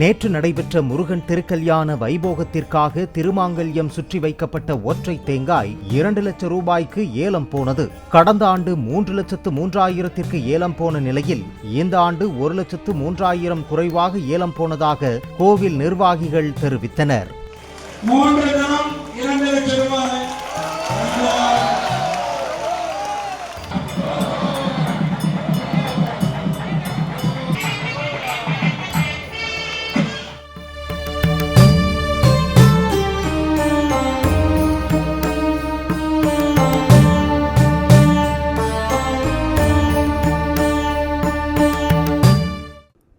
நேற்று நடைபெற்ற முருகன் திருக்கல்யாண வைபோகத்திற்காக திருமாங்கல்யம் சுற்றி வைக்கப்பட்ட ஒற்றை தேங்காய் இரண்டு லட்சம் ரூபாய்க்கு ஏலம் போனது. கடந்த ஆண்டு மூன்று லட்சத்து மூன்றாயிரத்திற்கு ஏலம் போன நிலையில் இந்த ஆண்டு ஒரு லட்சத்து மூன்றாயிரம் குறைவாக ஏலம் போனதாக கோவில் நிர்வாகிகள் தெரிவித்தனர்.